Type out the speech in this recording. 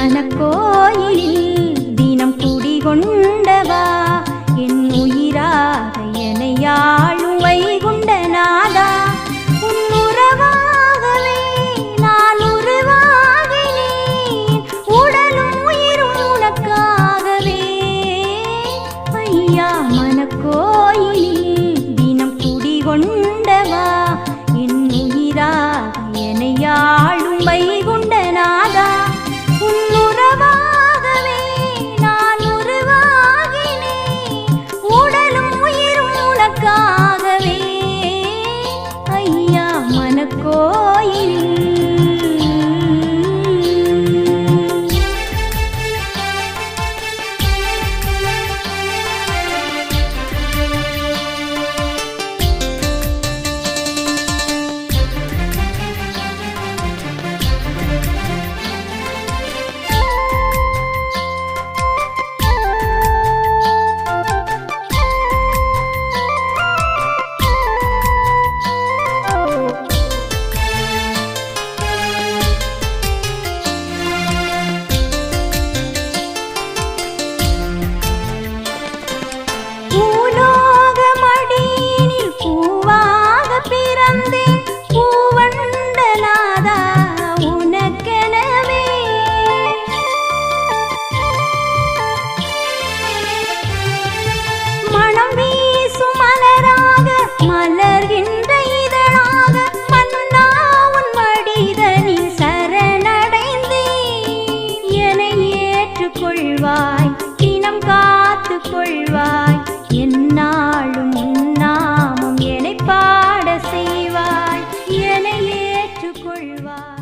மனக்கோயிலில் தினம் குடிகொண்டவா? என் உயிராக எனையாள் கோயிலின் everybody.